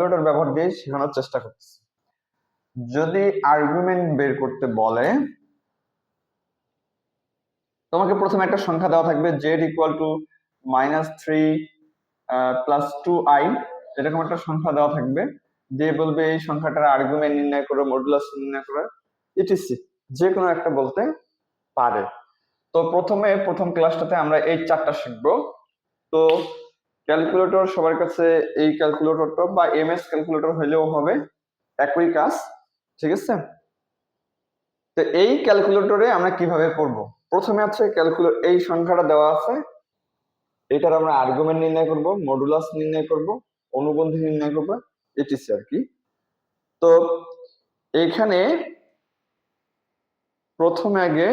Calculator ব্যবহার দিয়ে শেখানোর চেষ্টা করতেছি। যদি আর্গুমেন্ট বের করতে বলে, তোমাকে প্রথমে একটা সংখ্যা দেওয়া থাকবে Z equal to minus three plus two I এরকম একটা সংখ্যা দেওয়া থাকবে। যে বলবে এই সংখ্যাটার আর্গুমেন্ট নির্ণয় করো মডুলাস নির্ণয় করো ইটিসি যে কোনো একটা বলতে পারে। তো প্রথমে, প্রথম ক্লাসটাতে আমরা এই চারটা শিখব। তো ক্যালকুলেটর সবার কাছে এই ক্যালকুলেটরটা বা এমএস ক্যালকুলেটর হলেও হবে, একই কাজ, ঠিক আছে? তো এই ক্যালকুলেটরে আমরা কীভাবে করব? প্রথমে আছে ক্যালকুলেট এই সংখ্যাটা দেওয়া আছে। এটার আমরা আর্গুমেন্ট নির্ণয় করব মডুলাস নির্ণয় করব, অনুবন্ধী নির্ণয় করব এটিসি আর কি। তো এখানে প্রথমে আগে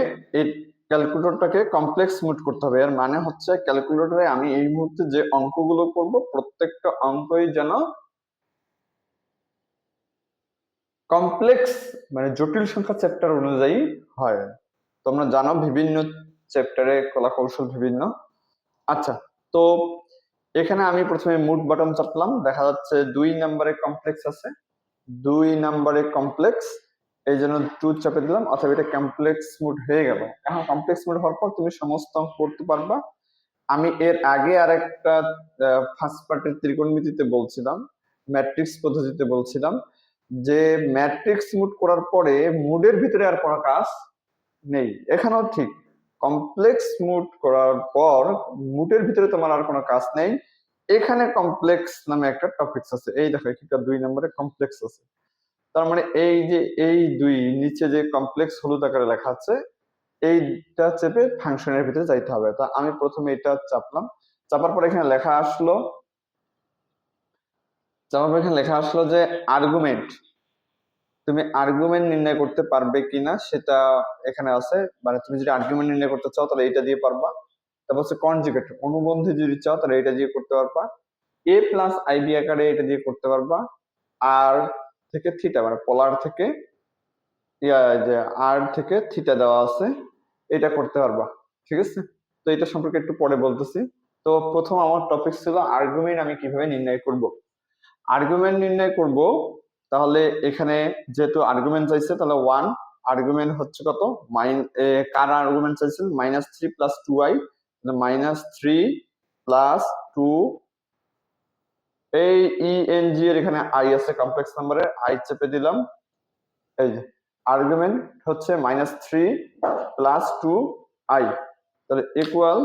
ক্যালকুলেটরটাকে কমপ্লেক্স মুড করতে হবে। এর মানে হচ্ছে ক্যালকুলেটরে আমি এই মুহূর্তে যে অঙ্কগুলো করব, প্রত্যেকটা অঙ্কই যেন কমপ্লেক্স মানে জটিল সংখ্যা চ্যাপ্টার অনুযায়ী হয়। তোমরা জানো বিভিন্ন চ্যাপ্টারে কলা কৌশল বিভিন্ন। আচ্ছা তো এখানে আমি প্রথমে মুড বাটন চাপলাম। দেখা যাচ্ছে দুই নাম্বারে কমপ্লেক্স আছে। দুই নাম্বারে কমপ্লেক্স এই জন্য টু চাপে দিলাম, অথবা এটা কমপ্লেক্স মুড হয়ে গেল। এখন কমপ্লেক্স মুড হওয়ার পর তুমি সমস্ত অঙ্ক করতে পারবা। আমি এর আগে আর একটা ফার্স্ট পার্টের ত্রিকোণমিতিতে বলছিলাম ম্যাট্রিক্স পদ্ধতিতে বলছিলাম, যে ম্যাট্রিক্স মুড করার পরে মুডের ভিতরে আর কোনো কাজ নেই। এখানেও ঠিক। কমপ্লেক্স মুড করার পর মুডের ভিতরে তোমার আর কোনো কাজ নেই। এখানে কমপ্লেক্স নামে একটা টপিকস আছে। এই দেখো এখানকার দুই নম্বরে কমপ্লেক্স আছে। তার মানে এই যে, এই দুই, নিচে যে কমপ্লেক্স হলুদ আকারে লেখা আছে, এইটা চেপে ফাংশনের ভিতরে যাইতে হবে। তা আমি প্রথমে এটা চাপলাম। চাপার পর এখানে লেখা আসলো, চাপার পর এখানে লেখা আসলো যে আর্গুমেন্ট তুমি আর্গুমেন্ট নির্ণয় করতে পারবে কিনা সেটা এখানে আছে। মানে তুমি যদি আর্গুমেন্ট নির্ণয় করতে চাও তাহলে এটা দিয়ে পারবা। তারপর হচ্ছে কনজুগেট অনুবন্ধী যদি চাও তাহলে এটা দিয়ে করতে পারবা। এ প্লাস আইবি আকারে এটা দিয়ে করতে পারবা। আর থেকে থিটা মানে পোলার থেকে যে আর থেকে থিটা দেওয়া আছে, এটা করতে পারবা, ঠিক আছে? তো এটা সম্পর্কে একটু পরে বলতেছি। তো প্রথম আমার টপিক ছিল আর্গুমেন্ট আমি কীভাবে নির্ণয় করব। আর্গুমেন্ট নির্ণয় করব, তাহলে এখানে যেহেতু আর্গুমেন্ট চাইছে, তাহলে ওয়ান আর্গুমেন্ট হচ্ছে কত? মাইন কার আর্গুমেন্ট চাইছেন minus three plus two I minus three plus two এই ই এন জি এর এখানে আই আছে কমপ্লেক্স নাম্বারে আই চেপে দিলাম। এই যে আর্গুমেন্ট হচ্ছে minus three plus two I তাহলে ইকুয়াল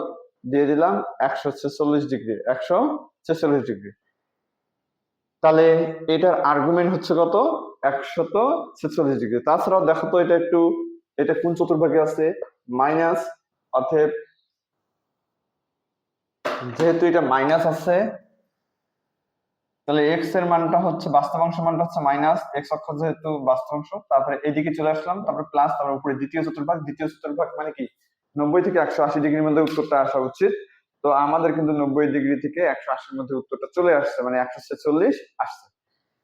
দিয়ে দিলাম একশো ছেচল্লিশ ডিগ্রি একশো ছেচল্লিশ ডিগ্রি তাহলে এটার আর্গুমেন্ট হচ্ছে কত? একশত ছেচল্লিশ ডিগ্রি তাছাড়াও দেখো তো এটা একটু, এটা কোন চতুর্ভাগে আছে? মাইনাস অর্থাৎ যেহেতু এটা মাইনাস আছে তাহলে এক্সের মানটা হচ্ছে বাস্তবাংশ মানটা হচ্ছে মাইনাস এক্স অক্ষ যেহেতু বাস্তবাংশ, তারপরে এদিকে চলে আসলাম, তারপরে প্লাস তারপর উপরে দ্বিতীয় চতুর্ভাগ দ্বিতীয় চতুর্ভাগ মানে কি? নব্বই থেকে একশো আশি ডিগ্রির মধ্যে উত্তরটা আসা উচিত। তো আমাদের কিন্তু নব্বই ডিগ্রি থেকে একশো আশির মধ্যে উত্তরটা চলে আসছে মানে একশো ছেচল্লিশ আসছে।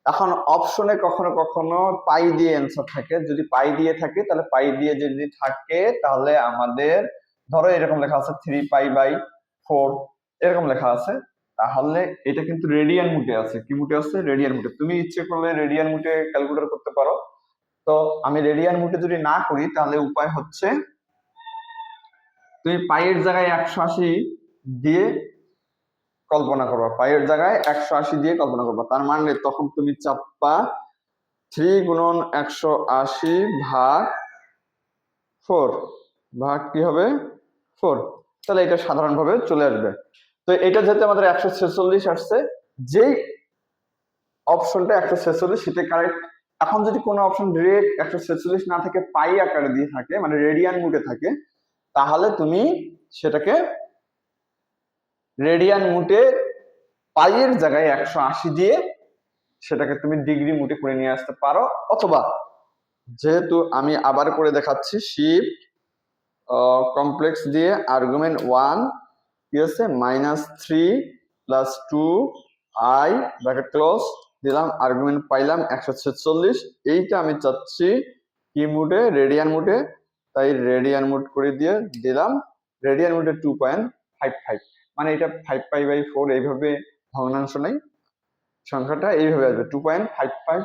এখন অপশনে কখনো কখনো পাই দিয়ে অ্যান্সার থাকে। যদি পাই দিয়ে থাকে, তাহলে পাই দিয়ে যদি থাকে, তাহলে আমাদের, ধরো এরকম লেখা আছে থ্রি পাই বাই ফোর এরকম লেখা আছে। তাহলে এটা কিন্তু রেডিয়ান মুটে আছে। কি মুটে আছে? রেডিয়ান মুটে তুমি ইচ্ছে করলে রেডিয়ান মুটে ক্যালকুলেট করতে পারো। তো আমি রেডিয়ান মুটে যদি না করি, তাহলে উপায় হচ্ছে তুমি পাইয়ের জায়গায় একশো আশি দিয়ে কল্পনা করবা। পায়ের জায়গায় একশো আশি দিয়ে কল্পনা করবা। তার মানে তখন তুমি চাপ্পা থ্রি গুণন একশো আশি ভাগ ফোর ভাগ কি হবে? ফোর তাহলে এটা সাধারণভাবে চলে আসবে। তো এটা যেহেতু আমাদের একশো ছেচল্লিশ আসছে, যেই অপশনটা একশো ছেচল্লিশ সেটা কারেক্ট এখন যদি কোনো অপশন ডিরেক্ট একশো ছেচল্লিশ না থাকে, পাই আকারে দিয়ে থাকে মানে রেডিয়ান মুটে থাকে, তাহলে তুমি সেটাকে রেডিয়ান মুটে পাইয়ের জায়গায় একশো আশি দিয়ে সেটাকে তুমি ডিগ্রি মুটে করে নিয়ে আসতে পারো। অথবা যেহেতু আমি আবার করে দেখাচ্ছি শিফট কমপ্লেক্স দিয়ে আর্গুমেন্ট ওয়ান কি আছে? Minus three plus two I bracket close দিলাম আর্গুমেন্ট পাইলাম, একশো ছেচল্লিশ। এইটা আমি চাচ্ছি কি মুডে? রেডিয়ান মুডে। তাই রেডিয়ান মুড করে দিয়ে দিলাম। রেডিয়ান মুডে টু পয়েন্ট ফাইভ ফাইভ মানে এটা ফাইভ ফাইভ বাই ফোর এইভাবে ভগ্নাংশ নেই। সংখ্যাটা এইভাবে আসবে টু পয়েন্ট ফাইভ ফাইভ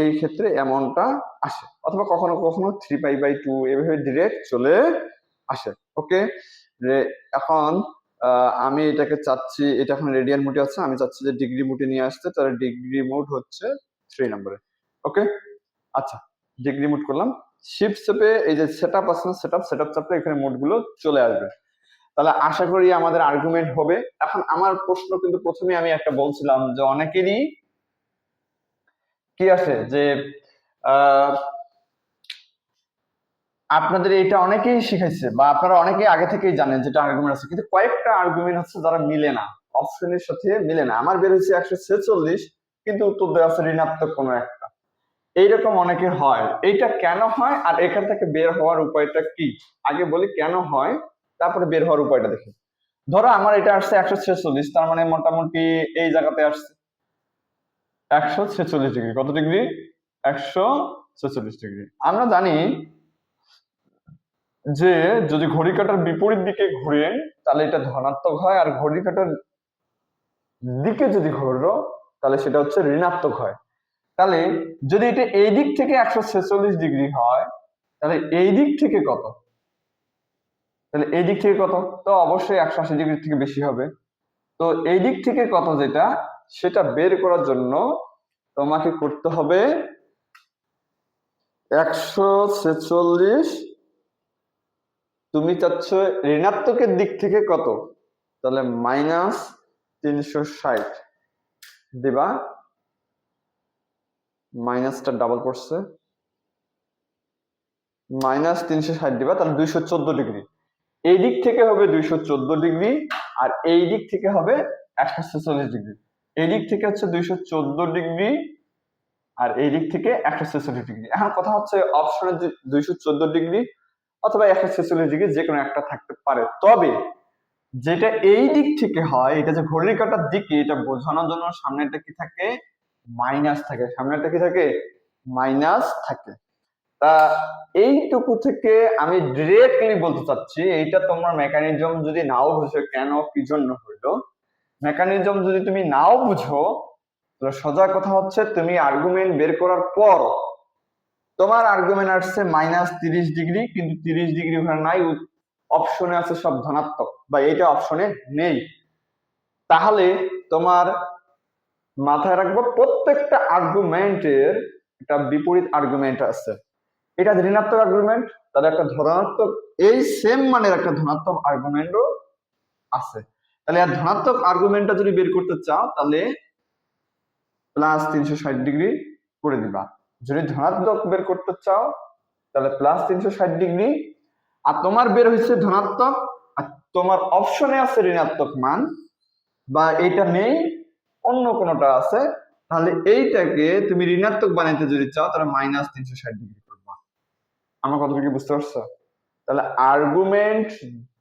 এই ক্ষেত্রে অ্যামাউন্টটা আসে। অথবা কখনো কখনো থ্রি পাই বাই টু এভাবে ডিরেক্ট চলে আসে। ওকে এখন আমি এটাকে চাচ্ছি এটা এখন রেডিয়ান মোডে আছে আমি চাচ্ছি যে ডিগ্রি মোডে নিয়ে আসতে তাহলে ডিগ্রি মোড হচ্ছে থ্রি নম্বরে ওকে আচ্ছা ডিগ্রি মোড করলাম। শিফট চেপে এই যে সেট আপ আছে সেট আপ সেট আপ চাপলে এখানে মোডগুলো চলে আসবে। তাহলে আশা করি আমাদের আর্গুমেন্ট হবে। এখন আমার প্রশ্ন কিন্তু প্রথমে আমি একটা বলছিলাম যে অনেকেরই কি আছে যে আহ, আপনাদের এটা অনেকেই শিখাইছে বা আপনারা অনেকেই আগে থেকেই জানেন যেটা আর্গুমেন্ট আছে। কিন্তু কয়েকটা আর্গুমেন্ট আছে যারা মিলে না। অপশনের সাথে মিলে না। আমার বের হয়েছে একশো ছেচল্লিশ, কিন্তু উত্তর দেওয়া আছে ঋণাত্মক কোনো একটা। এইরকম অনেকের হয়। এইটা কেন হয় আর এখান থেকে বের হওয়ার উপায়টা কি? আগে বলি কেন হয়, তারপরে বের হওয়ার উপায়টা দেখি। ধরো আমার এটা আসছে একশো ছেচল্লিশ, তার মানে মোটামুটি এই জায়গাতে আসছে। একশো ছেচল্লিশ ডিগ্রি। কত ডিগ্রি? একশো ছেচল্লিশ ডিগ্রি। আমরা জানি যে যদি ঘড়ি কাটার বিপরীত দিকে ঘুরেন, তাহলে এটা ধনাত্মক হয়, আর ঘড়ি কাটার দিকে যদি ঘুরো, তাহলে সেটা হচ্ছে ঋণাত্মক হয়। তাহলে যদি এটা এই দিক থেকে একশো ছেচল্লিশ ডিগ্রি হয়, তাহলে এই দিক থেকে কত? তাহলে এই দিক থেকে কত? তো অবশ্যই একশো আশি ডিগ্রি থেকে বেশি হবে। তো এই দিক থেকে কত যেটা, সেটা বের করার জন্য তোমাকে করতে হবে একশো ছেচল্লিশ তুমি চাচ্ছ ঋণাত্মকের দিক থেকে কত? তাহলে মাইনাস তিনশো ষাট দিবা। মাইনাসটা ডাবল পড়ছে মাইনাস তিনশো ষাট দিবা, তাহলে দুইশো চোদ্দ ডিগ্রি। এই দিক থেকে হবে দুইশো চোদ্দ ডিগ্রি আর এই দিক থেকে হবে একশো ছেচল্লিশ ডিগ্রি। এই দিক থেকে হচ্ছে দুইশো চোদ্দ ডিগ্রি আর এই দিক থেকে একশো ছেচল্লিশ ডিগ্রি। এখন কথা হচ্ছে অপশনে দুইশো চোদ্দ ডিগ্রি অথবা ডিগ্রি যে কোনো একটা থাকতে পারে। তবে যেটা এই দিক থেকে হয়, এটা যে ঘড়ির কাটার দিকে এটা বোঝানোর জন্য সামনেটা কি থাকে? মাইনাস থাকে। সামনেটা কি থাকে? মাইনাস থাকে। তা এইটুকু থেকে আমি ডিরেক্টলি বলতে চাচ্ছি, এইটা তোমার মেকানিজম যদি নাও বুঝো কেন, কি জন্য হইল? মেকানিজম যদি তুমি নাও বুঝো সোজা কথা হচ্ছে, তুমি আর্গুমেন্ট বের করার পর তোমার আর্গুমেন্ট আসছে মাইনাস তিরিশ ডিগ্রি কিন্তু তিরিশ ডিগ্রি ওখানে নাই। অপশনে আছে সব ধনাত্মক, বা এটা অপশনে নেই। তাহলে তোমার মাথায় রাখব, প্রত্যেকটা আর্গুমেন্টের একটা বিপরীত আর্গুমেন্ট আছে। এটা ঋণাত্মক আর্গুমেন্ট তার একটা ধনাত্মক, এই সেম মানের একটা ধনাত্মক আর্গুমেন্টও আছে। তাহলে আর ধনাত্মক আর্গুমেন্টটা যদি বের করতে চাও, তাহলে প্লাস তিনশো ষাট ডিগ্রি করে দিবা। যদি ধনাত্মক বের করতে চাও, তাহলে প্লাস তিনশো ষাট ডিগ্রি আর তোমার বের হয়েছে ধনাত্মক, আর তোমার অপশনে আছে ঋণাত্মক মান, বা এটা নেই, অন্য কোনোটা আছে, তাহলে এইটাকে তুমি ঋণাত্মক বানাইতে যদি চাও, তাহলে মাইনাস তিনশো ষাট ডিগ্রি করবা। আমার কতটুকু বুঝতে পারছ? তাহলে আর্গুমেন্ট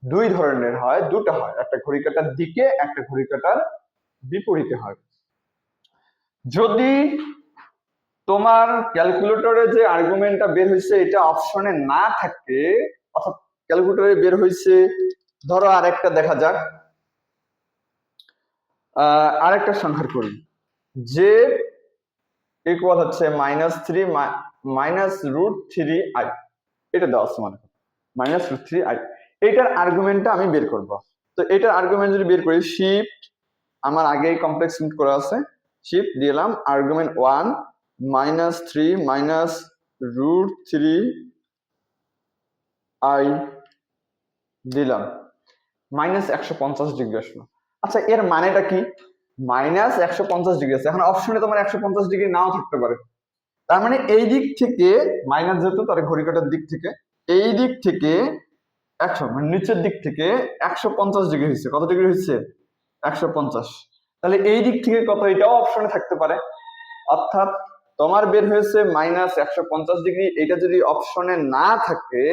দুই ধরনের হয়, দুটো হয়। একটা ঘড়ি কাটার দিকে, একটা ঘড়ি কাটার বিপরীতে হয়। যদি তোমার ক্যালকুলেটরে যে আর্গুমেন্টটা বের হয়েছে, এটা অপশনে না থাকে, অর্থাৎ ক্যালকুলেটরে বের হয়েছে, ধরো আরেকটা দেখা যাক। আরেকটা সংখ্যার করি। যে ইকুয়াল হচ্ছে minus three minus root three I এটা দেওয়া আছে মানে মাইনাস রুট থ্রি আই এইটার আর্গুমেন্টটা আমি বের করব। তো এটার আর্গুমেন্ট যদি বের করি শিফট আমার আগেই কমপ্লেক্স করা আছে শিফট দিলাম argument one minus three minus root three I দিলাম। মাইনাস একশো পঞ্চাশ ডিগ্রি আসলো। আচ্ছা এর মানেটা কি? মাইনাস একশো পঞ্চাশ ডিগ্রি আছে। এখন অপশনে তোমার একশো পঞ্চাশ ডিগ্রি নাও থাকতে পারে। তার মানে এই দিক থেকে মাইনাস যেহেতু তার ঘড়ি কাটার দিক থেকে এই দিক থেকে একশো মানে নিচের দিক থেকে একশো পঞ্চাশ ডিগ্রি হয়েছে। কত ডিগ্রি হয়েছে? একশো পঞ্চাশ। তাহলে এই দিক থেকে কত? এটাও অপশনে থাকতে পারে। অর্থাৎ তোমার বের হয়েছে মাইনাস একশো পঞ্চাশ ডিগ্রি এটা যদি অপশনে না থাকে,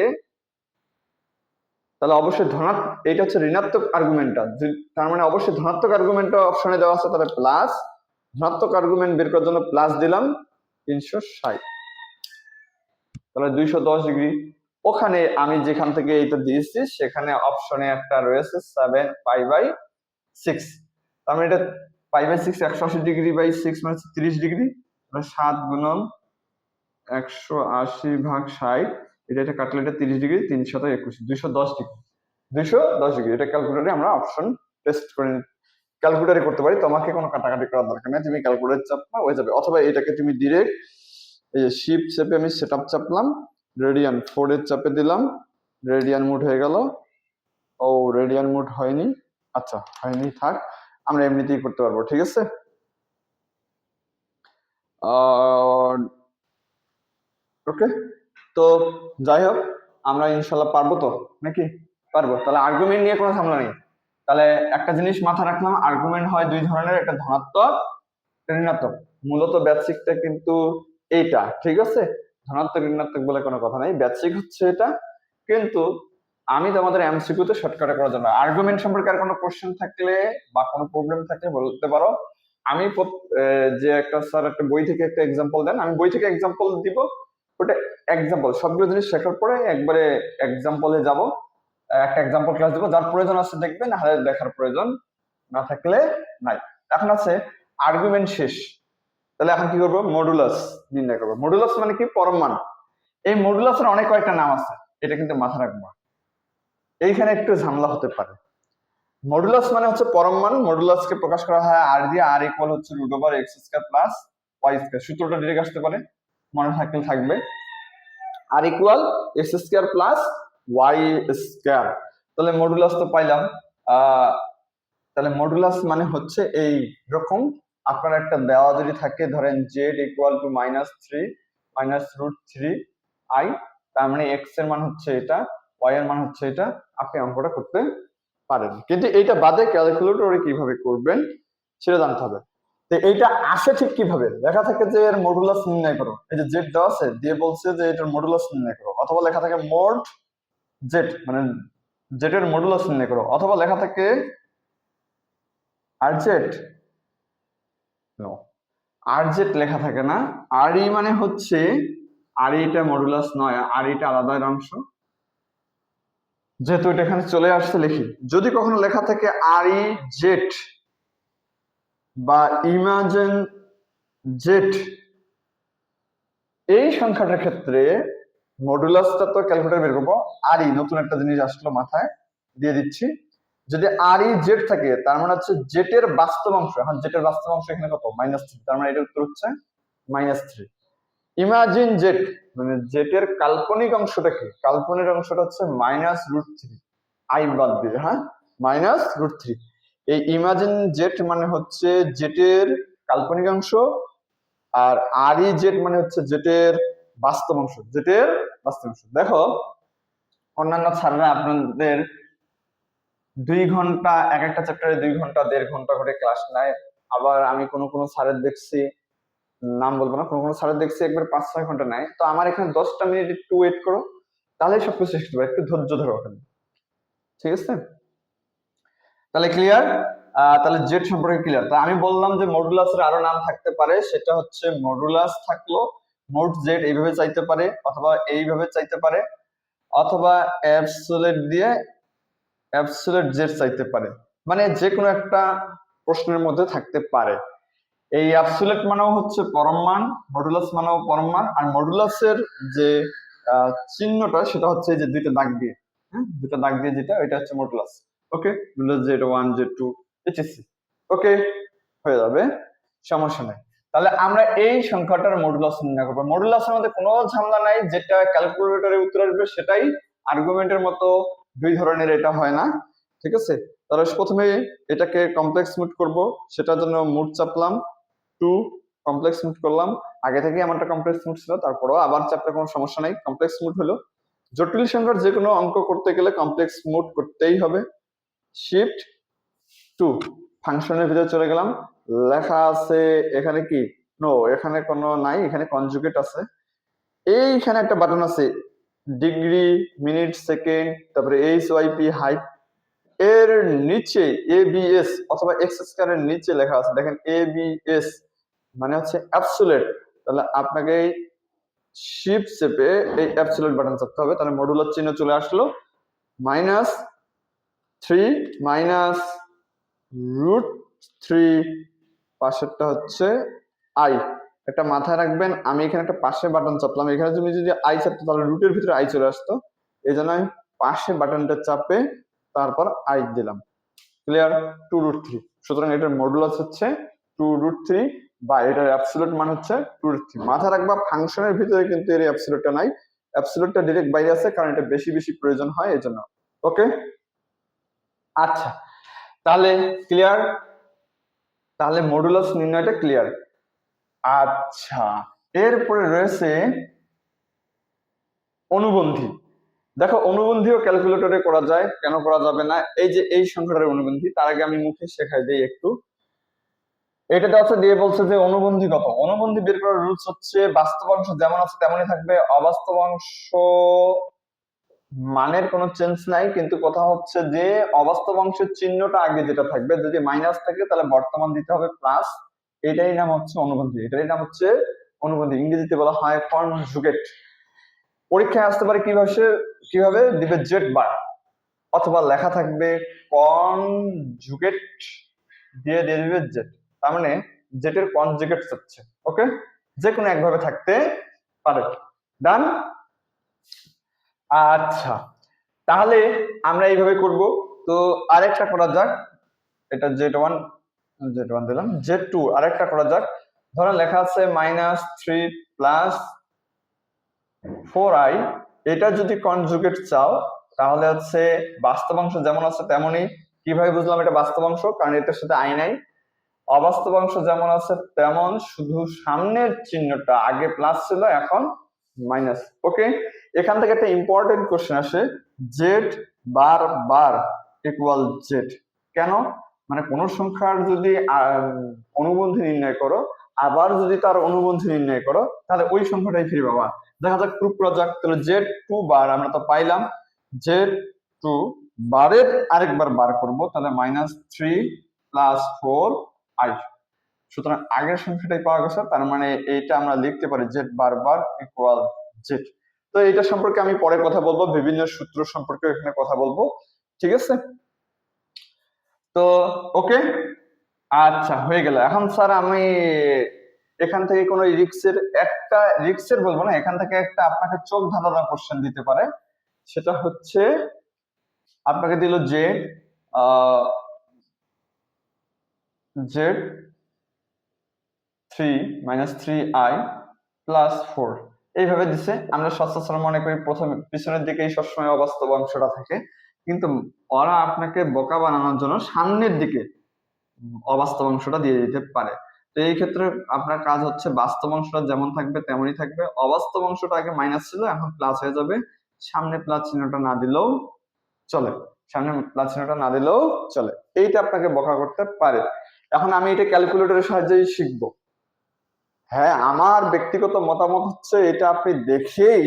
তাহলে অবশ্যই ধনাত্মক এটা হচ্ছে ঋণাত্মক আর্গুমেন্টটা তার মানে অবশ্যই ধনাত্মক আর্গুমেন্টটা অপশনে দেওয়া আছে, তাহলে প্লাস ধনাত্মক আর্গুমেন্ট বের করার জন্য প্লাস দিলাম তিনশো ষাট। তাহলে দুইশো দশ ডিগ্রি ওখানে আমি যেখান থেকে এটা দিয়েছি, সেখানে অপশনে একটা রয়েছে সেভেন পাই বাই সিক্স তার মানে এটা পাই বাই সিক্স একশো আশি ডিগ্রি বাই সিক্স মানে তিরিশ ডিগ্রি সাত গুণন একশো আশি ভাগ ষাট, এটা এটা কাটলে এটা তিরিশ ডিগ্রি তিনশত একুশ, দুইশো দশ ডিগ্রি। দুইশো দশ ডিগ্রি, এটা ক্যালকুলেটারে আমরা অপশন টেস্ট করে ক্যালকুলেটারে করতে পারি, তোমাকে কোনো কাটাকাটি করার দরকার নেই, তুমি ক্যালকুলেটার চাপবা হয়ে যাবে। অথবা এটাকে তুমি ডিরেক্ট এই যে শিফট চেপে আমি সেট আপ চাপলাম রেডিয়ান ফোর এর চাপে দিলাম রেডিয়ান মুড হয়ে গেল। ও রেডিয়ান মুড হয়নি। আচ্ছা হয়নি, থাক, আমরা এমনিতেই করতে পারব, ঠিক আছে? ওকে, তো যাই হোক, আমরা ইনশাল্লাহ পারব তো? নাকি? পারব। তাহলে আর্গুমেন্ট নিয়ে কোনো ঝামেলা নেই। তাহলে একটা জিনিস মাথা রাখলাম আর্গুমেন্ট হয় দুই ধরনের, একটা ধনাত্মক ঋণাত্মক। মূলত বেসিকটা কিন্তু এইটা, ঠিক আছে? ধনাত্মক, ঋণাত্মক বলে কোনো কথা নেই। বেসিক হচ্ছে এটা। কিন্তু আমি তোমাদের এমসিকিউতে শর্টকাটে করার জন্য। আর্গুমেন্ট সম্পর্কে আর কোনো কোশ্চেন থাকলে বা কোনো প্রবলেম থাকলে বলতে পারো। আমি যে একটা স্যার একটা বই থেকে একটা এক্সাম্পল দেন, আমি বই থেকে এক্সাম্পল দিব, ওটা এক্সাম্পল সবগুলো জিনিস শেখার পরে একবারে এক্সাম্পলে যাব, একটা এক্সাম্পল ক্লাস দিব, যার প্রয়োজন আছে দেখবে না হলে দেখার প্রয়োজন না থাকলে নাই। এখন আছে আর্গুমেন্ট শেষ, তাহলে এখন কি করব? মডুলাস নির্ণয় করব। মডুলাস মানে কি? পরম মান এই মডুলাসের অনেক কয়েকটা নাম আছে, এটা কিন্তু মাথা রাখব। এইখানে একটু ঝামেলা হতে পারে। মডুলাস মানে হচ্ছে পরম মান। মডুলাসকে প্রকাশ করা হয় আর দিয়ে। আর ইকুয়াল হচ্ছে root over X square plus Y square সূত্রটা ডিরেক্ট আসতে পারে। মনে থাকলে থাকবে। আর equal X square plus Y square তাহলে মডুলাস তো পাইলাম। তাহলে মডুলাস মানে হচ্ছে এই রকম। আপনার একটা দেওয়া যদি থাকে, ধরেন Z equal to minus three minus root three I তার মানে এক্সের মান হচ্ছে এটা ওয়াই এর মান হচ্ছে এটা। আপনি অঙ্কটা করতে পারেন। কিন্তু এটা বাদে ক্যালকুলেটরে কীভাবে করবেন সেটা জানতে হবে। তো এইটা আসে ঠিক কীভাবে? লেখা থাকে যে এর মডুলাস নির্ণয় করো। এই যে জেড দেওয়া আছে, দিয়ে বলছে যে এটার মডুলাস নির্ণয় করো। অথবা লেখা থাকে মোড জেড মানে জেড এর মডুলাস নির্ণয় করো। অথবা লেখা থাকে আর জেড নো আর জেড লেখা থাকে না। আর ই মানে হচ্ছে আর এটা মডুলাস নয় আর এটা আলাদা অংশ। যেহেতু এটা এখানে চলে আসছে লিখি। যদি কখনো লেখা থাকে আর ই জেড বা ইমাজিন জেড এই সংখ্যাটার ক্ষেত্রে মডুলাসটা তো ক্যালকুলেটর বের করব। আর ই নতুন একটা জিনিস আসলো মাথায়, দিয়ে দিচ্ছি। যদি আর ই জেড থাকে, তার মানে হচ্ছে জেটের বাস্তব অংশ। এখন জেটের বাস্তব অংশ এখানে কত? মাইনাস থ্রি তার মানে এটার উত্তর হচ্ছে মাইনাস থ্রি ইমাজিন জেট মানে জেটের কাল্পনিক অংশটা কি? কাল্পনিক অংশটা হচ্ছে মাইনাস রুট থ্রি আই বাদ দিয়ে হ্যাঁ? মাইনাস রুট থ্রি এই ইমাজিন জেট মানে হচ্ছে জেটের কাল্পনিক অংশ আর আর ই জেট মানে হচ্ছে জেটের বাস্তব অংশ। জেটের বাস্তব অংশ। দেখো, অন্যান্য ছাড়া আপনাদের দুই ঘণ্টা, এক একটা চ্যাপ্টারে দুই ঘণ্টা, দেড় ঘণ্টা করে ক্লাস নেয়। আবার আমি কোনো কোনো স্যারের দেখছি নাম বলব না, কোনো কোনো স্যারের দেখছি একবার পাঁচ, ছয় ঘণ্টা নেয়। তো আমার এখানে দশটা মিনিট একটু ওয়েট করো, তাহলে সবকিছু শেষ করবে একটু ধৈর্য ধরো ওখানে। ঠিক আছে? তাহলে ক্লিয়ার তাহলে জেড সম্পর্কে ক্লিয়ার তা আমি বললাম যে মডুলাসের আরও নাম থাকতে পারে, সেটা হচ্ছে মডুলাস থাকল মোড জেড এইভাবে চাইতে পারে, অথবা এইভাবে চাইতে পারে, অথবা অ্যাবসোলেট দিয়ে অ্যাবসোলেট জেড চাইতে পারে। মানে যে কোনো একটা প্রশ্নের মধ্যে থাকতে পারে। এই অ্যাবসোলেট মানেও হচ্ছে পরম মান মডুলাস মানেও পরম মান আর মডুলাসের যে চিহ্নটা সেটা হচ্ছে এই যে দুইটা দাগ দিয়ে হ্যাঁ? দুটো দাগ দিয়ে যেটা এটা হচ্ছে modulus okay modulus Z one Z two HSC okay হয়ে যাবে, সমস্যা নেই। তাহলে আমরা এই সংখ্যাটার মডুলাস নির্ণয় করব। মডুলাসের মধ্যে কোনো ঝামেলা নাই, যেটা ক্যালকুলেটরে উত্তর আসবে সেটাই আর্গুমেন্টের মতো দুই ধরনের এটা হয় না, ঠিক আছে? তাহলে প্রথমে এটাকে কমপ্লেক্স মুড করব, সেটার জন্য মুড চাপলাম টু কমপ্লেক্স মুড করলাম। আগে থেকে আমারটা কমপ্লেক্স মুড ছিল, তারপরও আবার চাপতে কোনো সমস্যা নাই। কমপ্লেক্স মুড হলো, জটিল সংখ্যার যে কোনো অঙ্ক করতে গেলে কমপ্লেক্স মুড করতেই হবে। শিফট টু ফাংশনের ভিতরে চলে গেলাম। লেখা আছে এখানে কি? নো এখানে কোনো নাই, এখানে কনজুগেট আছে। এইখানে একটা বাটন আছে ডিগ্রি মিনিট সেকেন্ড তারপরে এইচ ওয়াইপি হাইট এর নিচে এ বিএস অথবা এক্স স্কয়ারের নিচে লেখা আছে। দেখেন এ বিএস মানে হচ্ছে অ্যাবসুলেট তাহলে আপনাকে এই শিপ চেপে এই অ্যাবসুলেট বাটন চাপতে হবে। তাহলে মডুলার চিহ্ন চলে আসলো। Minus three minus root three পাশেরটা হচ্ছে আই একটা মাথায় রাখবেন, আমি এখানে একটা পাশে বাটন চাপলাম। এখানে তুমি যদি আই চাপতো, তাহলে রুটের ভিতরে আই চলে আসতো। এই জন্য আমি পাশে বাটনটা চাপে তারপর আই দিলাম। ক্লিয়ার টু রুট থ্রি সুতরাং এটার মডুলাস হচ্ছে টু রুট থ্রি বা এটার অ্যাবসোলুট মান হচ্ছে টু থ্রি মাথা রাখবা ফাংশনের ভিতরে কিন্তু এর অ্যাবসোলুটটা নাই। অ্যাবসোলুটটা ডিরেক্ট বাইরে আছে, কারণ এটা বেশি বেশি প্রয়োজন হয় এই জন্য ওকে আচ্ছা। তাহলে ক্লিয়ার তাহলে মডুলাস নির্ণয়টা ক্লিয়ার আচ্ছা। এরপরে রয়েছে অনুবন্ধী। দেখো, অনুবন্ধীও ক্যালকুলেটরে করা যায়। কেন করা যাবে না? এই যে এই সংখ্যাটার অনুবন্ধী, তার আগে আমি মুখে শেখাই দিই একটু। এটাতে আছে দিয়ে বলছে যে অনুবন্ধী কত অনুবন্ধী বের করার রুলস হচ্ছে বাস্তব অংশ যেমন আছে তেমনই থাকবে। অবাস্তব অংশ মানের কোনো চেঞ্জ নাই, কিন্তু কথা হচ্ছে যে অবাস্তব অংশের চিহ্নটা আগে যেটা থাকবে, যদি মাইনাস থাকে তাহলে বর্তমান দিতে হবে প্লাস এটাই নাম হচ্ছে অনুবন্ধী। এটাই নাম হচ্ছে অনুবন্ধী। ইংরেজিতে বলা হয় কনজুগেট পরীক্ষায় আসতে পারে কীভাবে কীভাবে? দিবে জেড বার অথবা লেখা থাকবে কন কনজুগেট দিয়ে দিয়ে দিবে জেড তার মানে জেটের কনজুগেট হচ্ছে ওকে যে কোনো একভাবে থাকতে পারে। ডান আচ্ছা তাহলে আমরা এইভাবে করব। তো আরেকটা করা যাক, এটা জেড ওয়ান জেড ওয়ান দিলাম জেড টু আরেকটা করা যাক। ধরেন লেখা আছে minus three plus four I এটা যদি কনজুগেট চাও, তাহলে হচ্ছে বাস্তবাংশ যেমন আছে তেমনই। কীভাবে বুঝলাম এটা বাস্তবাংশ? কারণ এটার সাথে আই নাই। অবাস্তবাংশ যেমন আছে, তেমন শুধু সামনের চিহ্নটা আগে প্লাস ছিল, এখন মাইনাস ওকে এখান থেকে একটা ইম্পর্টেন্ট কোশ্চেন আসে Z bar bar equal Z কেন? মানে কোন সংখ্যার যদি অনুবন্ধী নির্ণয় করো, আবার যদি তার অনুবন্ধী নির্ণয় করো, তাহলে ওই সংখ্যাটাই ফিরে পাবা। দেখা যাক প্রুফ করা যাক। তাহলে জেড টু বার আমরা তো পাইলাম। জেড টু বারের আরেকবার বার করব। তাহলে minus three plus four I. সুতরাং আগের সংখ্যাটাই পাওয়া গেছে, তার মানে এইটা আমরা লিখতে পারি Z bar bar equal Z তো এটা সম্পর্কে আমি পরে কথা বলব, বিভিন্ন সূত্র সম্পর্কে এখানে কথা বলব, ঠিক আছে? তো ওকে আচ্ছা হয়ে গেল। এখন স্যার আমি এখান থেকে কোনো রিক্সের একটা, রিক্সের বলব না, এখান থেকে একটা আপনাকে চোখ ধাঁধানো কোশ্চেন দিতে পারে। সেটা হচ্ছে, আপনাকে দিল যে Z three minus three I plus four এইভাবে দিছে। আমরা সচরাচর মনে করি প্রথমে পিছনের দিকেই সবসময় অবাস্তব অংশটা থাকে। কিন্তু ওরা আপনাকে বোকা বানানোর জন্য সামনের দিকে অবাস্তব অংশটা দিয়ে দিতে পারে। তো এই ক্ষেত্রে আপনার কাজ হচ্ছে বাস্তব অংশটা যেমন থাকবে তেমনই থাকবে। অবাস্তব অংশটা আগে মাইনাস ছিল, এখন প্লাস হয়ে যাবে। সামনে প্লাস চিহ্নটা না দিলেও চলে। সামনে প্লাস চিহ্নটা না দিলেও চলে। এইটা আপনাকে বকা করতে পারে। এখন আমি এটা ক্যালকুলেটরের সাহায্যেই শিখব। হ্যাঁ আমার ব্যক্তিগত মতামত হচ্ছে এটা আপনি দেখেই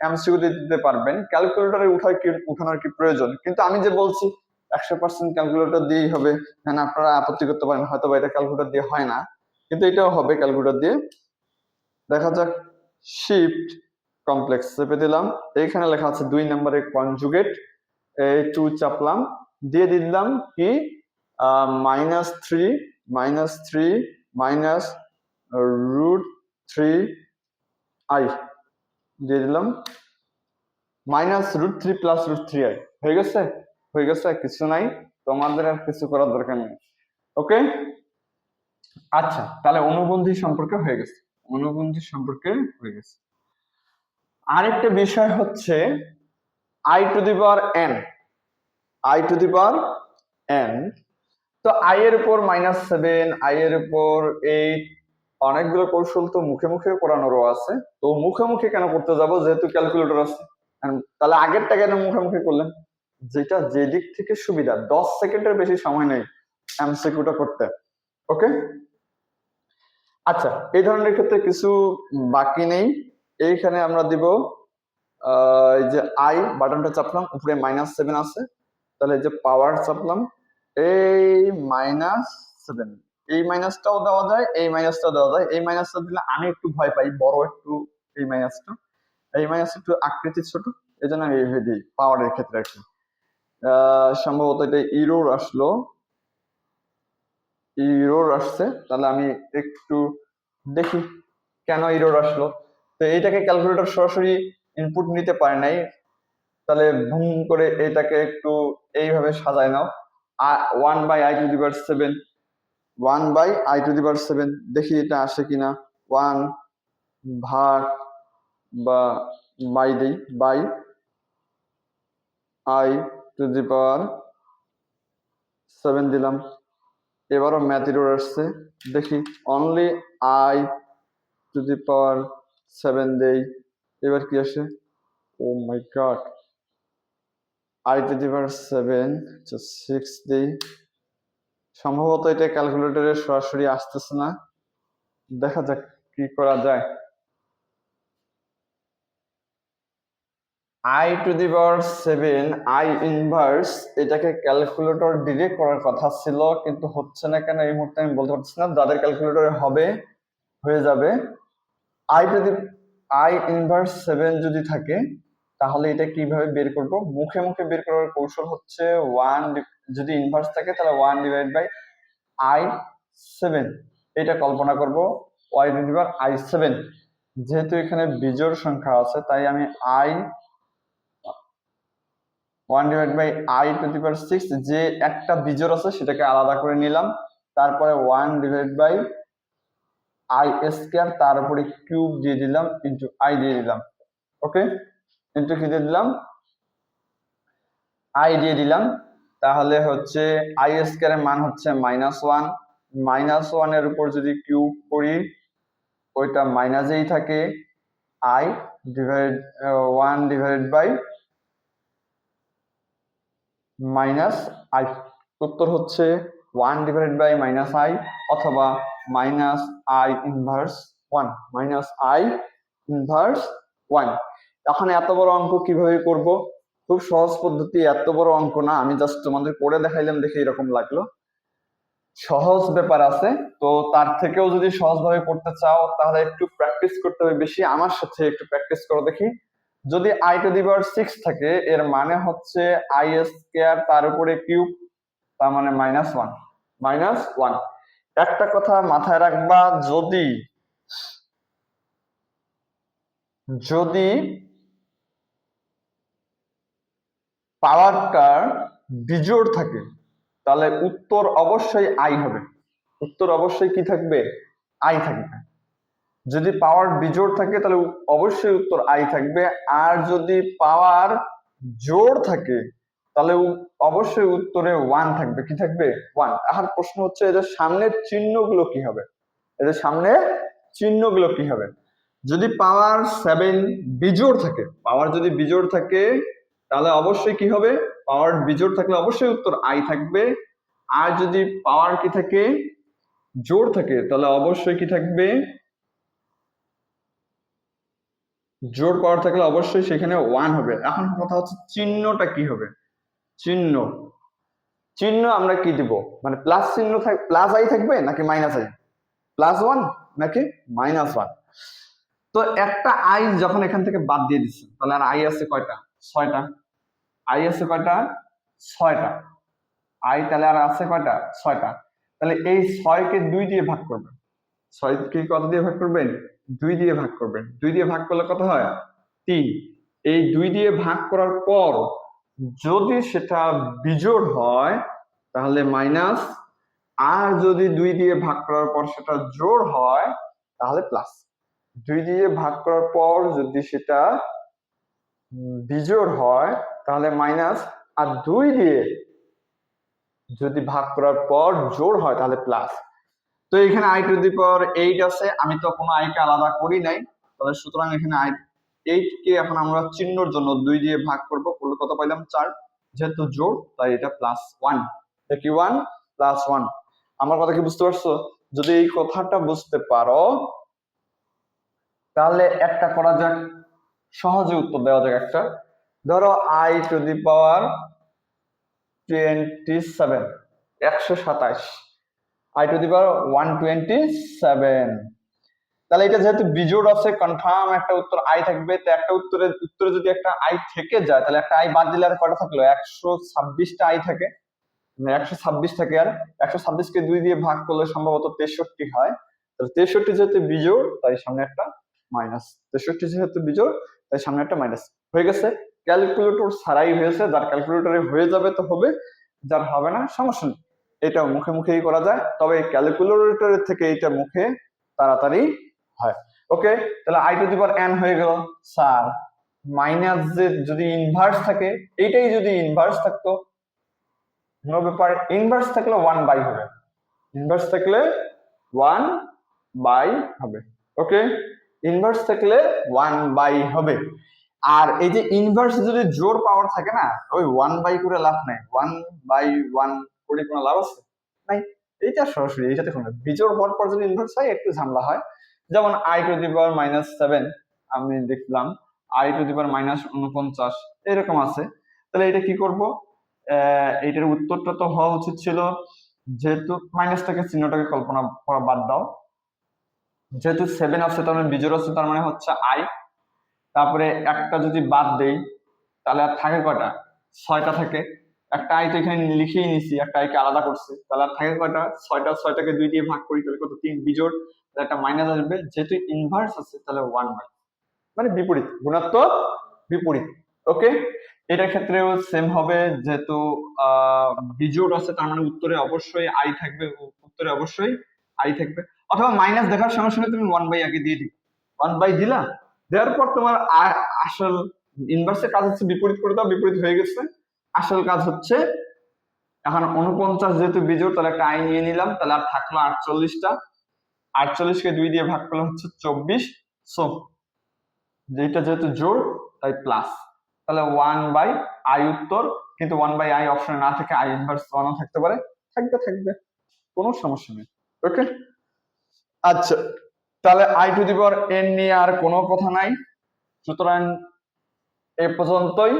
এমসিকিউ দিতে পারবেন। ক্যালকুলেটরে উঠার কি উঠানোর কি প্রয়োজন? কিন্তু আমি যে বলছি, একশো পার্সেন্ট ক্যালকুলেটর দিয়েই হবে। হ্যাঁ আপনারা আপত্তি করতে পারেন হয়তো বা এটা ক্যালকুলেটর দিয়ে হয় না। কিন্তু এটাও হবে ক্যালকুলেটর দিয়ে। দেখা যাক শিফট কমপ্লেক্স চেপে দিলাম। এইখানে লেখা আছে দুই নম্বরে কনজুগেট টু চাপলাম। দিয়ে দিলাম কি? Minus three minus three minus root three I দিয়ে দিলাম। Minus root three plus root three I হয়ে গেছে? হয়ে গেছে কিছু নাই। তোমাদের আর কিছু করার দরকার নেই। ওকে আচ্ছা তাহলে অনুবন্ধী সম্পর্কে হয়ে গেছে। অনুবন্ধী সম্পর্কে হয়ে গেছে। আরেকটা বিষয় হচ্ছে I to the power N I to the power N তো আই এর উপর মাইনাস সেভেন আই এর উপর এইট অনেকগুলো কৌশল তো মুখে মুখে করানোরও আছে। তো মুখে মুখে কেন করতে যাব? যেহেতু ক্যালকুলেটর আছে। তাহলে আগেরটা কেন মুখে মুখে করলেন? যেটা যে দিক থেকে সুবিধা, দশ সেকেন্ডের বেশি সময় নেই এমসিকিউটা করতে। ওকে? আচ্ছা এই ধরনের ক্ষেত্রে কিছু বাকি নেই। এইখানে আমরা দিব এই যে আই বাটনটা চাপলাম, উপরে মাইনাস সেভেন আছে। তাহলে যে পাওয়ার চাপলাম এই মাইনাস সেভেন এই মাইনাসটাও দেওয়া যায়, এই মাইনাসটাও দেওয়া যায়। এই মাইনাসটা দিলে আমি একটু ভয় পাই, বড় একটু এই মাইনাসটা এই মাইনাস একটু আকৃতি ছোট এই জন্য আমি এইভাবে দিই পাওয়ারের ক্ষেত্রে সম্ভবত এটা ইরোর আসলো। ইরোর আসছে, তাহলে আমি একটু দেখি কেন ইরোর আসলো। তো এইটাকে ক্যালকুলেটর সরাসরি ইনপুট নিতে পারে নাই। তাহলে ভুম করে এটাকে একটু এইভাবে সাজায় নাও। One by I to the power seven one by I to the power seven দেখি এটা আসে কিনা। ওয়ান ভাগ বা বাই দেই by I to the power seven দিলাম। এবারও ম্যাথ এরর আসছে, দেখি। Only I to the power seven দেই, এবার কি আসে? ও my god I to the seven six দেই সম্ভবত এটা ক্যালকুলেটরে সরাসরি আসতেছে না। দেখা যাক কি করা যায়। I to the seven I inverse এটাকে ক্যালকুলেটর ডিরেক্ট করার কথা ছিল, কিন্তু হচ্ছে না কেন এই মুহূর্তে আমি বলতে পারছি না। যাদের ক্যালকুলেটরে হবে, হয়ে যাবে। I to the i inverse seven যদি থাকে তাহলে এটা কীভাবে বের করব? মুখে মুখে বের করার কৌশল হচ্ছে ওয়ান যদি ইনভার্স থাকে, তাহলে one divide by i seven এটা কল্পনা করব ওয়াই পাওয়ার আই সেভেন যেহেতু এখানে বিজোড় সংখ্যা আছে, তাই আমি i one divide by i to the power six যে একটা বিজোড় আছে, সেটাকে আলাদা করে নিলাম। তারপরে one divide by i square তার উপরে কিউব দিয়ে দিলাম ইন্টু আই দিয়ে দিলাম। ওকে ইন্টু কি দিয়ে দিলাম? আই দিয়ে দিলাম। তাহলে হচ্ছে আই স্কোয়ার এর মান হচ্ছে মাইনাস ওয়ান মাইনাস ওয়ানের উপর যদি কিউব করি, ওইটা মাইনাসেই থাকে। I divide one divide by minus i উত্তর হচ্ছে one divide by minus i অথবা minus i inverse one minus i inverse one এখন এত বড় অঙ্ক কীভাবে করব? খুব সহজ পদ্ধতি, এত বড় অঙ্ক না। আমি জাস্ট তোমাদের করে দেখাইলাম, দেখে এরকম লাগল। সহজ ব্যাপার আছে। তো তার থেকেও যদি সহজভাবে করতে চাও, তাহলে একটু প্র্যাকটিস করতে হবে বেশি। আমার সাথে একটু প্র্যাকটিস করো দেখি। যদি i to the power six থাকে, এর মানে হচ্ছে আই স্কোয়ার তার উপরে কিউব তার মানে মাইনাস ওয়ান মাইনাস ওয়ান একটা কথা মাথায় রাখবা, যদি যদি পাওয়ারটার বিজোড় থাকে তাহলে উত্তর অবশ্যই আই হবে। উত্তর অবশ্যই কি থাকবে? আই থাকবে। যদি পাওয়ার বিজোড় থাকে তাহলে অবশ্যই উত্তর আই থাকবে। আর যদি পাওয়ার জোর থাকে তাহলে অবশ্যই উত্তরে ওয়ান থাকবে। কি থাকবে? ওয়ান এখন প্রশ্ন হচ্ছে এদের সামনের চিহ্নগুলো কি হবে? এদের সামনে চিহ্নগুলো কি হবে? যদি পাওয়ার সেভেন বিজোড় থাকে পাওয়ার যদি বিজোড় থাকে তাহলে অবশ্যই কি হবে? পাওয়ার বিজোড় থাকলে অবশ্যই উত্তর আই থাকবে। আর যদি পাওয়ার কি থাকে? জোড় থাকে, তাহলে অবশ্যই কি থাকবে? জোর পাওয়ার থাকলে অবশ্যই সেখানে ওয়ান হবে। এখন কথা হচ্ছে চিহ্নটা কি হবে? চিহ্ন। চিহ্ন আমরা কি দিব? মানে প্লাস চিহ্ন প্লাস আই থাকবে নাকি মাইনাস আই প্লাস ওয়ান নাকি মাইনাস ওয়ান তো একটা আই যখন এখান থেকে বাদ দিয়ে দিচ্ছে, তাহলে আর আই আছে কয়টা? ছয়টা। আই আছে কয়টা? ছয়টা। আই তাহলে আর আছে কয়টা? ছয়টা। তাহলে এই ছয়কে দুই দিয়ে ভাগ করবেন। ছয়কে কত দিয়ে ভাগ করবেন? দুই দিয়ে ভাগ করবেন। দুই দিয়ে ভাগ করলে কত হয়? তিন। এই দুই দিয়ে ভাগ করার পর যদি সেটা বিজোড় হয়, তাহলে মাইনাস। আর যদি দুই দিয়ে ভাগ করার পর সেটা জোড় হয়, তাহলে প্লাস। দুই দিয়ে ভাগ করার পর যদি সেটা বিজোড় হয়, তাহলে মাইনাস আর দুই দিয়ে যদি ভাগ করার পর জোড় হয়, তাহলে প্লাস তো এখানে i to the power eight আছে, আমি তো কোনো আইকে আলাদা করি নাই, তাহলে সুতরাং এখানে আই এইট কে এখন আমরা চিহ্নর জন্য দুই দিয়ে ভাগ করব, করলে কত পাইলাম? চার। যেহেতু জোড়, তাই এটা প্লাস ওয়ান কি ওয়ান প্লাস ওয়ান আমার কথা কি বুঝতে পারছ? যদি এই কথাটা বুঝতে পারো, তাহলে একটা করা যাক। সহজে উত্তর দেওয়া যাক একটা। ধরো i to the power twenty seven একশো সাতাশ। I to the power one twenty seven তাহলে এটা যেহেতু বিজোড় আছে কনফার্ম একটা উত্তর আই থাকবে, তো একটা উত্তরে উত্তরে যদি একটা আই থেকে যায়, তাহলে একটা আই বাদ দিলে আর কটা থাকল? একশো ছাব্বিশটা আই থাকে। মানে একশো ছাব্বিশ থাকে আর একশো ছাব্বিশকে দুই দিয়ে ভাগ করলে সম্ভবত তেষট্টি হয়। তাহলে তেষট্টি যেহেতু বিজোড়, তাই সামনে একটা মাইনাস তেষট্টি যেহেতু বিজোড় তাই সামনে একটা মাইনাস হয়ে গেছে। ক্যালকুলেটর ছাড়াই হয়েছে, যার ক্যালকুলেটরে হয়ে যাবে তো হবে, যার হবে না সমস্যা নেই। এটা মুখে মুখেই করা যায়, তবে ক্যালকুলেটরের থেকে এটা মুখে তাড়াতাড়ি হয়। ওকে তাহলে i to the power n হয়ে গেল। স্যার মাইনাস যে যদি ইনভার্স থাকে, এইটাই যদি ইনভার্স থাকতো নো ব্যাপার ইনভার্স থাকলে ওয়ান বাই হবে। ইনভার্স থাকলে ওয়ান বাই হবে। ওকে ইনভার্স থাকলে ওয়ান বাই হবে। আর এই যে ইনভার্স যদি জোর পাওয়ার থাকে না ওই ওয়ান বাই করে লাভ নাই। ওয়ান বাই ওয়ান করে কোনো লাভ আছে? নাই। এইটা সরাসরি এইটাতে কোনো বিজোর হওয়ার পর যদি ইনভার্স হয় একটু ঝামেলা হয়। যেমন i to the power minus seven আমি দেখলাম i to the power minus উনপঞ্চাশ এরকম আছে। তাহলে এটা কি করব? এইটার উত্তরটা তো হওয়া উচিত ছিল যেহেতু মাইনাসটাকে চিহ্নটাকে কল্পনা করা বাদ দাও। যেহেতু সেভেন আছে তার মানে বিজোর আছে, তার মানে হচ্ছে আই তারপরে একটা যদি বাদ দেই, তাহলে আর থাকে কয়টা? ছয়টা থাকে। একটা আই তো এখানে লিখেই নিছি, একটা আইকে আলাদা করছে। তাহলে আর থাকে কয়টা? ছয়টা, ছয়টাকে দুই দিয়ে ভাগ করি, তাহলে কত? তিন বিজোড়। তাহলে একটা মাইনাস আসবে। যেহেতু ইনভার্স আছে, তাহলে ওয়ান বাই মানে বিপরীত, গুণাত্মক বিপরীত। ওকে এটার ক্ষেত্রেও সেম হবে, যেহেতু বিজোড় আছে, তার মানে উত্তরে অবশ্যই আই থাকবে উত্তরে অবশ্যই আই থাকবে। অথবা মাইনাস দেখার সঙ্গে সঙ্গে তুমি ওয়ান বাই আগে দিয়ে দিবে। ওয়ান বাই দিলা দেওয়ার পর তোমার আসল ইনভার্সের কাজ হচ্ছে বিপরীত করে দাও, বিপরীত হয়ে গেছে। আসল কাজ হচ্ছে, এখন উনপঞ্চাশ যেহেতু বিজোড়, তাহলে একটা আই নিয়ে নিলাম, তাহলে আর থাকল আটচল্লিশটা। আটচল্লিশকে দুই দিয়ে ভাগ করলে হচ্ছে চব্বিশ। সো যেটা যেহেতু জোড়, তাই প্লাস তাহলে ওয়ান বাই আই উত্তর, কিন্তু ওয়ান বাই আই অপশনে না থেকে আই ইনভার্স ওয়ানও থাকতে পারে। থাকবে থাকবে। কোনো সমস্যা নেই। ওকে আচ্ছা তাহলে i to the power n নিয়ে আর কোনো কথা নাই। সুতরাং এ পর্যন্তই।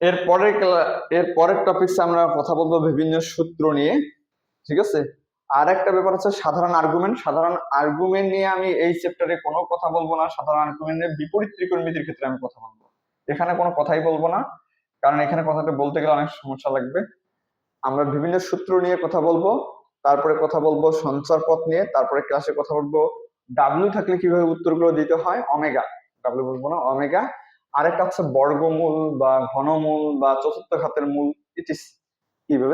এর পরের এর পরের টপিকসে আমরা কথা বলব বিভিন্ন সূত্র নিয়ে, ঠিক আছে? আর একটা ব্যাপার হচ্ছে সাধারণ আর্গুমেন্ট সাধারণ আর্গুমেন্ট নিয়ে আমি এই চ্যাপ্টারে কোনো কথা বলব না। সাধারণ আর্গুমেন্ট নিয়ে বিপরীত ত্রিকোণমিতির ক্ষেত্রে আমি কথা বলব। এখানে কোনো কথাই বলব না। কারণ এখানে কথাটা বলতে গেলে অনেক সমস্যা লাগবে। আমরা বিভিন্ন সূত্র নিয়ে কথা বলব, তারপরে কথা বলব সঞ্চার পথ নিয়ে, তারপরে ক্লাসে কথা বলব। ডাব্লিউ থাকলে কীভাবে উত্তরগুলো দিতে হয়? অমেগা ডাব্লিউ বলব না অমেগা আরেকটা হচ্ছে বর্গমূল বা ঘনমূল বা চতুর্থ খাতের মূল ইটিস